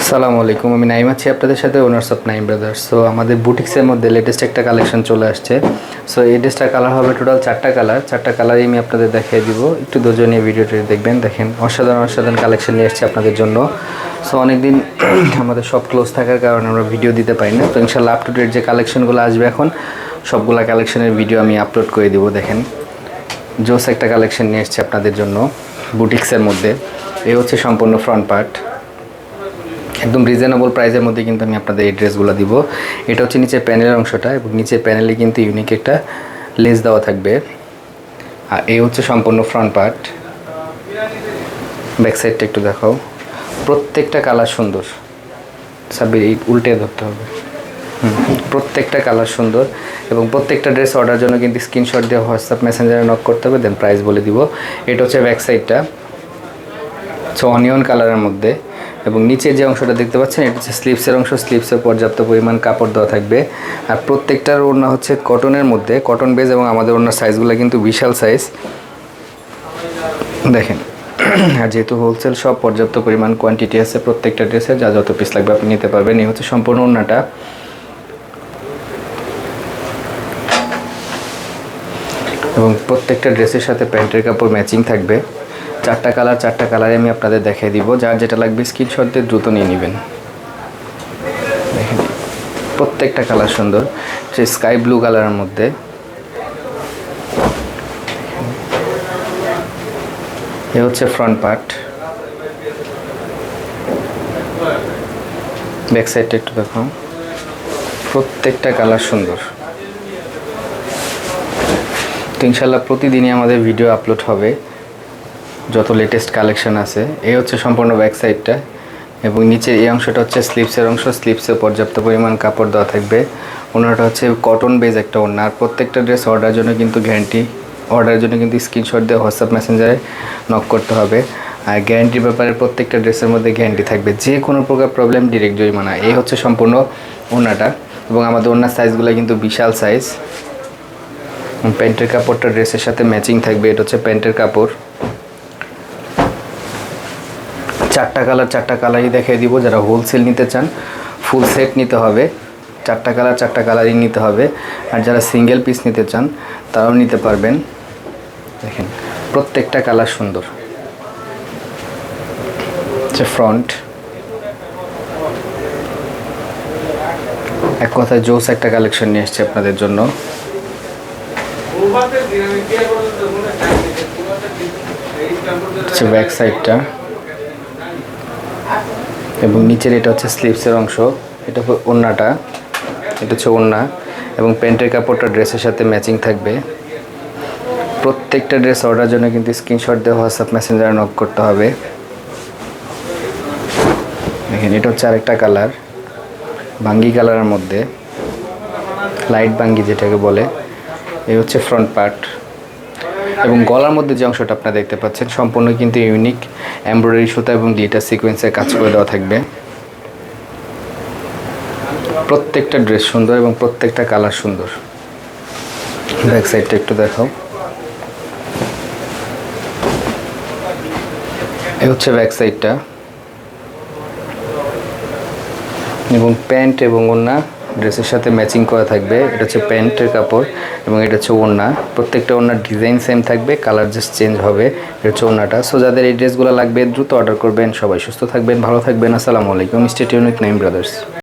আসসালামু আলাইকুম। আমি নাইম আছি আপনাদের সাথে, owners of Naim brothers. So আমাদের বুটিক্সের মধ্যে লেটেস্ট একটা কালেকশন চলে আসছে। সো এই ড্রেসটার কালার হবে টোটাল চারটা কালার চারটা কালারই আমি আপনাদের দেখিয়ে দিব। একটু দুজনে ভিডিওটি দেখবেন। দেখেন, অসাধারণ অসাধারণ কালেকশন নিয়ে এসেছি আপনাদের জন্য। সো অনেকদিন আমাদের সব ক্লোজ থাকার কারণে আমরা ভিডিও দিতে পারি না। তো ইনশাল্লাহ আপ টু ডেট যে কালেকশনগুলো আসবে এখন, সবগুলা কালেকশনের ভিডিও আমি আপলোড করে দিব। দেখেন, জোস একটা কালেকশন নিয়ে এসেছি আপনাদের জন্য, বুটিক্সের মধ্যে। এই হচ্ছে সম্পূর্ণ ফ্রন্ট পার্ট একদম রিজনেবল প্রাইসের মধ্যে কিন্তু আমি আপনাদের এই ড্রেসগুলো দিব। এটা হচ্ছে নিচে প্যানেলের অংশটা এবং নিচে প্যানেলে কিন্তু ইউনিক একটা লেস দেওয়া থাকবে। আর এই হচ্ছে সম্পূর্ণ ফ্রন্ট পার্ট ব্যাক সাইডটা একটু দেখাও। প্রত্যেকটা কালার সুন্দর। সাবির এই উল্টে ধরতে হবে। প্রত্যেকটা কালার সুন্দর এবং প্রত্যেকটা ড্রেস অর্ডার জন্য কিন্তু স্ক্রিনশট দিয়ে হোয়াটসঅ্যাপ মেসেঞ্জারে নক করতে হবে দেন প্রাইস বলে দিব। এটা হচ্ছে ব্যাক সাইডটা সো অনিয়ন কালারের মধ্যে। এবং নিচের যে অংশটা দেখতে পাচ্ছেন, এটা হচ্ছে স্লিপসের অংশ। স্লিপসে পর্যাপ্ত পরিমাণ কাপড় দেওয়া থাকবে। আর প্রত্যেকটার ওড়না হচ্ছে কটনের মধ্যে। কটন বেজ এবং আমাদের ওড়নার সাইজগুলো কিন্তু বিশাল সাইজ। দেখেন, আর যেহেতু হোলসেল সব, পর্যাপ্ত পরিমাণ কোয়ান্টিটি আছে প্রত্যেকটা ড্রেসে, যা যত পিস লাগবে আপনি নিতে পারবেন। এই হচ্ছে সম্পূর্ণ ওড়নাটা। এবং প্রত্যেকটা ড্রেসের সাথে প্যান্টের কাপড় ম্যাচিং থাকবে। চারটা কালার চারটা কালারে আমি আপনাদের দেখিয়ে দিব। যার যেটা লাগবে স্ক্রিনশট দিয়ে দ্রুত নিয়ে নেবেন। দেখেন, প্রত্যেকটা কালার সুন্দর। সে স্কাই ব্লু কালারের মধ্যে। এ হচ্ছে ফ্রন্ট পার্ট ব্যাক সাইডটা একটু দেখো প্রত্যেকটা কালার সুন্দর। তো ইনশাল্লাহ প্রতিদিনই আমাদের ভিডিও আপলোড হবে। যত লেটেস্ট কালেকশন আছে, এই হচ্ছে সম্পূর্ণ ব্যাক সাইডটা এবং নিচের এই অংশটা হচ্ছে স্লিপসের অংশ। স্লিপসে পর্যাপ্ত পরিমাণ কাপড় দেওয়া থাকবে। ওনারটা হচ্ছে কটন বেজ একটা ওনার আর প্রত্যেকটা ড্রেস অর্ডারের জন্য কিন্তু গ্যারান্টি অর্ডারের জন্য কিন্তু স্ক্রিনশট দিয়ে হোয়াটসঅ্যাপ মেসেঞ্জারে নক করতে হবে। আর গ্যারান্টির ব্যাপারে প্রত্যেকটা ড্রেসের মধ্যে গ্যারান্টি থাকবে। যে কোনো প্রকার প্রবলেম ডিরেক্ট জরিমানা। এই হচ্ছে সম্পূর্ণ ওনাটা এবং আমাদের ওনার সাইজগুলো কিন্তু বিশাল সাইজ প্যান্টের কাপড়টা ড্রেসের সাথে ম্যাচিং থাকবে। এটা হচ্ছে প্যান্টের কাপড়। চারটা কালার, চারটা কালারই দেখিয়ে দিব। যারা হোলসেল নিতে চান ফুল সেট নিতে হবে। চারটা কালার, চারটা কালারই নিতে হবে। আর যারা সিঙ্গেল পিস নিতে চান, তারাও নিতে পারবেন। দেখেন, প্রত্যেকটা কালার সুন্দর। হচ্ছে ফ্রন্ট এক কথায় জোস একটা কালেকশন নিয়ে এসছে আপনাদের জন্য। ব্যাক সাইডটা এবং নিচের এটা হচ্ছে স্লিপসের অংশ। এটা ওড়নাটা এটা হচ্ছে ওড়না এবং প্যান্টের কাপড়টা ড্রেসের সাথে ম্যাচিং থাকবে। প্রত্যেকটা ড্রেস অর্ডার জন্য কিন্তু স্ক্রিনশট দিয়ে হোয়াটসঅ্যাপ মেসেঞ্জারে নক করতে হবে। দেখেন, এটা হচ্ছে আরেকটা কালার বাঙ্গি কালারের মধ্যে। লাইট বাঙ্গি যেটাকে বলে। এই হচ্ছে ফ্রন্ট পার্ট এবং গলার মধ্যে যে অংশটা আপনারা দেখতে পাচ্ছেন সম্পূর্ণ কিন্তু ইউনিক এমব্রয়ডারি সুতা এবং গ্লিটার সিকোয়েন্সের কাজ করে দেওয়া থাকবে। প্রত্যেকটা ড্রেস সুন্দর এবং প্রত্যেকটা কালার সুন্দর। ব্যাক সাইডটা একটু দেখাও। এই হচ্ছে ব্যাক সাইডটা এবং প্যান্ট এবং ওড়না ড্রেসের সাথে ম্যাচিং করা থাকবে। এটা হচ্ছে প্যান্টের কাপড় এবং এটা হচ্ছে ওড়না। প্রত্যেকটা ওড়নার ডিজাইন সেম থাকবে কালার জাস্ট চেঞ্জ হবে। এটা হচ্ছে ওড়নাটা। সো যাদের এই ড্রেসগুলো লাগবে, দ্রুত অর্ডার করবেন। সবাই সুস্থ থাকবেন, ভালো থাকবেন। আসসালামু আলাইকুম। State unique Naim brothers